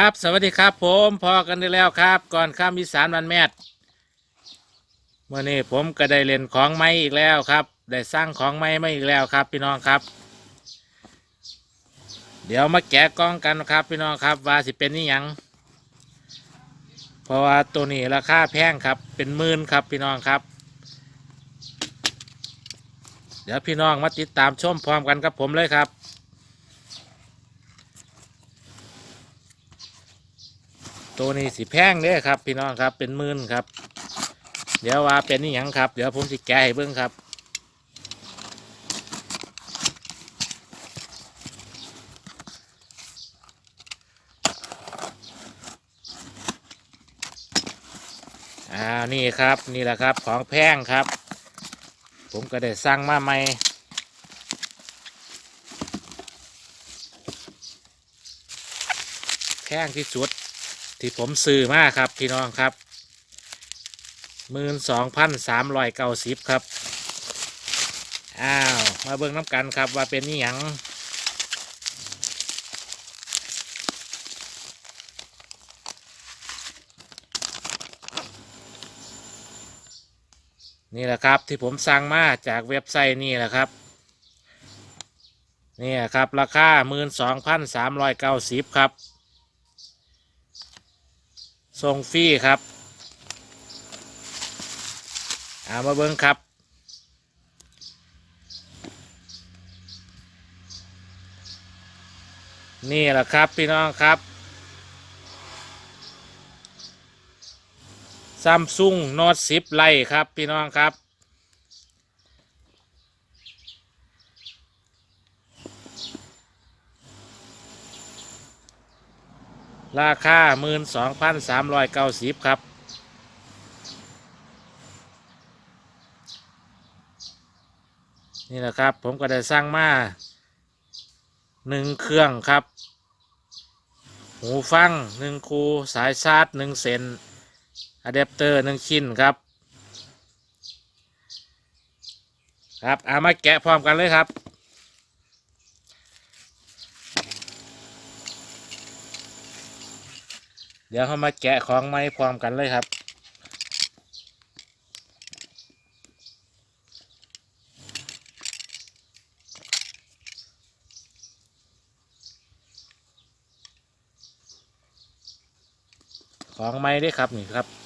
ครับสวัสดีครับผมพอกันได้แล้วครับ ก่อนข้ามอีสานวันแมทเมื่อนี้ผมก็ได้เล่นของไม้อีกแล้วครับ ได้สร้างของไม้มาอีกแล้วครับ พี่น้องครับ เดี๋ยวมาแกะกล้องกันครับ พี่น้องครับว่าสิเป็นนี่ยังเพราะว่าตัวนี้ราคาแพงครับ เป็นหมื่นครับพี่น้องครับ เดี๋ยวพี่น้องมาติดตามชมพร้อมกันกับผมเลยครับ ตัวนี้สิแพงเด้ครับ พี่น้องครับเป็นหมื่นครับ เดี๋ยวว่าเป็นนี่ยังครับ เดี๋ยวผมสิแกะให้เบิ้งครับ อ่านี่ครับนี่แหละครับของแพงครับ ผมก็ได้สั่งมาใหม่แพงที่สุด ที่ผมซื้อมาครับพี่น้องครับหมื่นสองพันสามร้อยเก้าสิบครับ อ้าว มาเบิ่งน้ำกันครับว่าเป็นนี่ยังนี่แหละครับที่ผมสั่งมาจากเว็บไซต์นี่แหละครับนี่ครับ ราคาหมื่นสองพันสามร้อยเก้าสิบครับ ทรงฟรีครับเอามาเบิ้งครับ นี่แหละครับพี่น้องครับซัมซุงโน้ตสิบไลครับพี่น้องครับ ราคาหมื่นสองพันสามร้อยเก้าสิบครับ นี่แหละครับ ผมก็ได้สร้างมาหนึ่งเครื่องครับ หูฟังหนึ่งคูสายชาร์จหนึ่งเซนอะแดปเตอร์หนึ่งชิ้นครับ ครับเอามาแกะพร้อมกันเลยครับ ดี๋ยวเขามาแกะของไม้พร้อมกันเลยครับของไม้ได้ครับนี่ครับ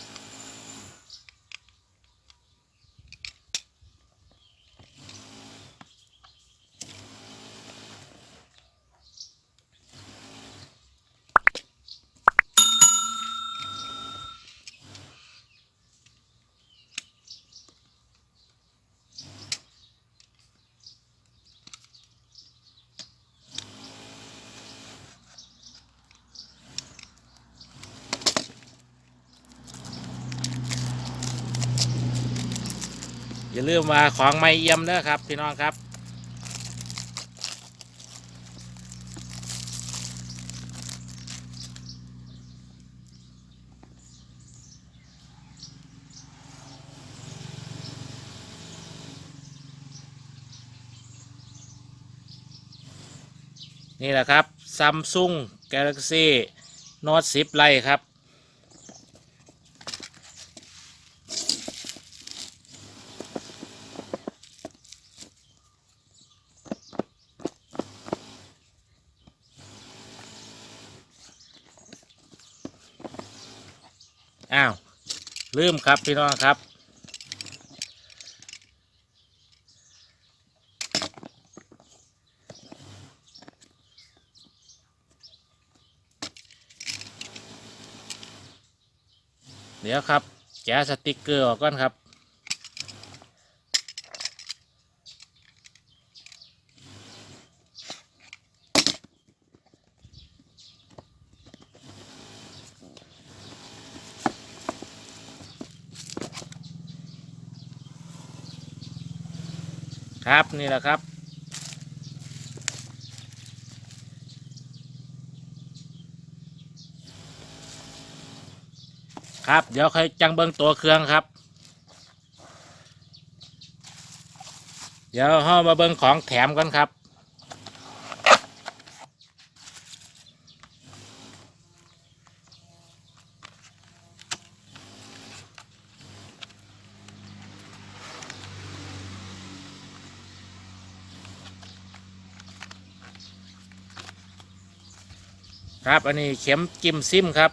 อย่าลืมมาของไม่เยี่ยมเด้อครับพี่น้องครับนี่แหละครับ Samsung Galaxy Note 10ไลครับ อ้าวลืมครับพี่น้องครับ เดี๋ยวครับแกะสติกเกอร์ออกก่อนครับ ครับนี่แหละครับครับเดี๋ยวค่อยจังเบิ้งตัวเครื่องครับ เดี๋ยวห้ามาเบิ้งของแถมกันครับ ครับ อันนี้เข็มจิ้มซิมครับ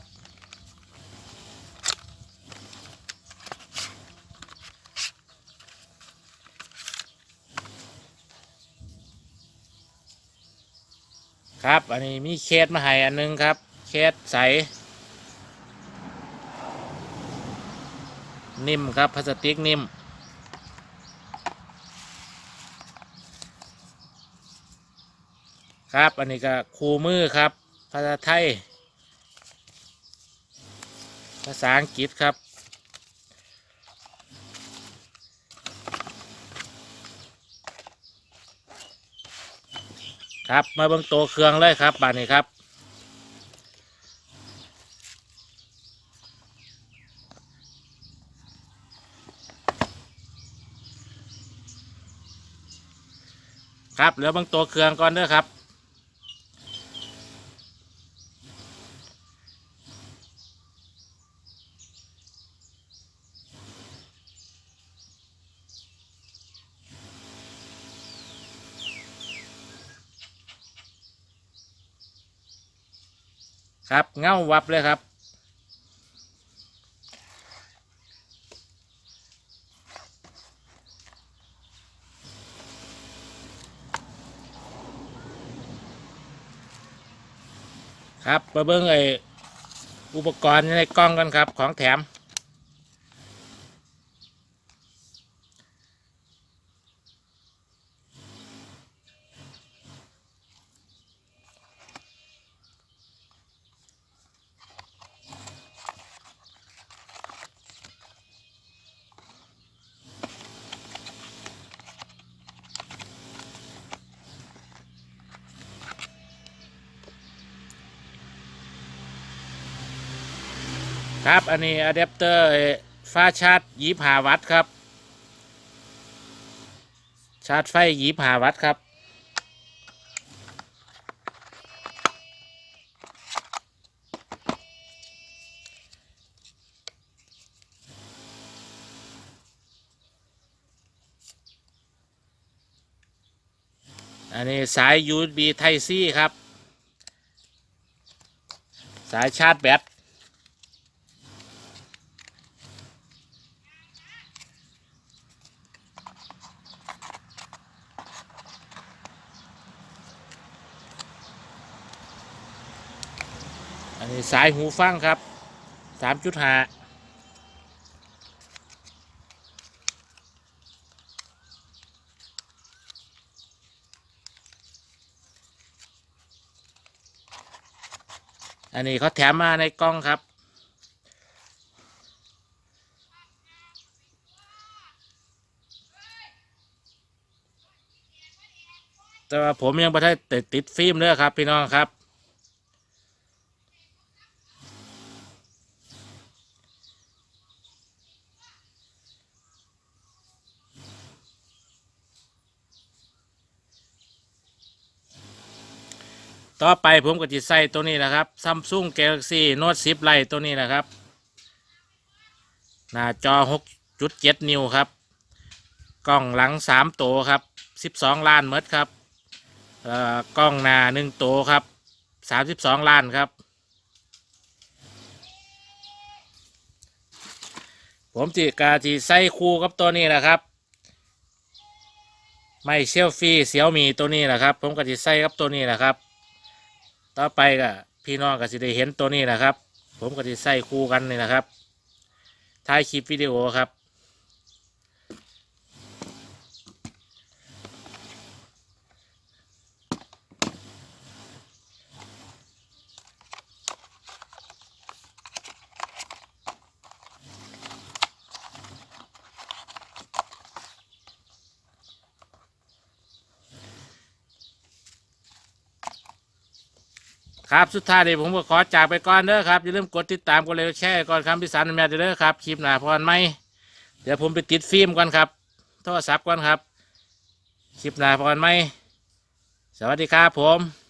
ครับ อันนี้มีเคสมาให้อันหนึงครับ เคสใส นิ่มครับพลาสติกนิ่ม ครับ อันนี้ก็คูมือครับาษาไทย ภาษาอังกฤษครับ ครับ มาเบิ่งตัวเครื่องเลยครับบานนี้ครับครับเหลือบางตัวเครื่องก่อนเด้อครับ ครับเงาวับเลยครับ ครับมาเบิ้งไออุปกรณ์ในกล้องกันครับ ของแถม ครับ อันนี้อะแดปเตอร์ฟ้าชาร์จยีบหาวัตครับ ชาร์จไฟยีบหาวัตครับอันนี้สาย USB Type C ครับ สายชาร์จแบต นนี้สายหูฟังครับสามจุดห้าอันนี้เขาแถมมาในกล้องครับ แต่ว่าผมยังไม่ได้ติดติดฟิล์มเลยครับ พี่น้องครับ ต่อไปผมก็จะใส่ตัวนี้นะครับ Samsung Galaxy Note 10 Lite ตัวนี้นะครับ หน้าจอ 6.7 นิ้วครับ กล้องหลัง 3 ตัวครับ 12 ล้านเมตรครับเอ่อกล้องหน้า 1 ตัวครับ 32 ล้านครับ ผมจิกาจีใส่คู่กับตัวนี้นะครับไม่เซลฟี่เสียวมีตัวนี้นะครับ ผมก็จะใส่กับตัวนี้นะครับ ต่อไปก็พี่น้องก็สิได้เห็นตัวนี้นะครับ ผมก็จะใส่คู่กันนี่นะครับท้ายคลิปวิดีโอครับ ครับสุดท้ายนี้ผมก็ขอจากไปก่อนเด้อครับอย่าลืมกดติดตามกดไลค์แชร์ก่อนคำพิสารแม่เด้อครับคลิปหน้าพรไหมเดี๋ยวผมไปติดฟิล์มก่อนครับโทรศัพท์ก่อนครับคลิปหน้าพรไหมสวัสดีครับผม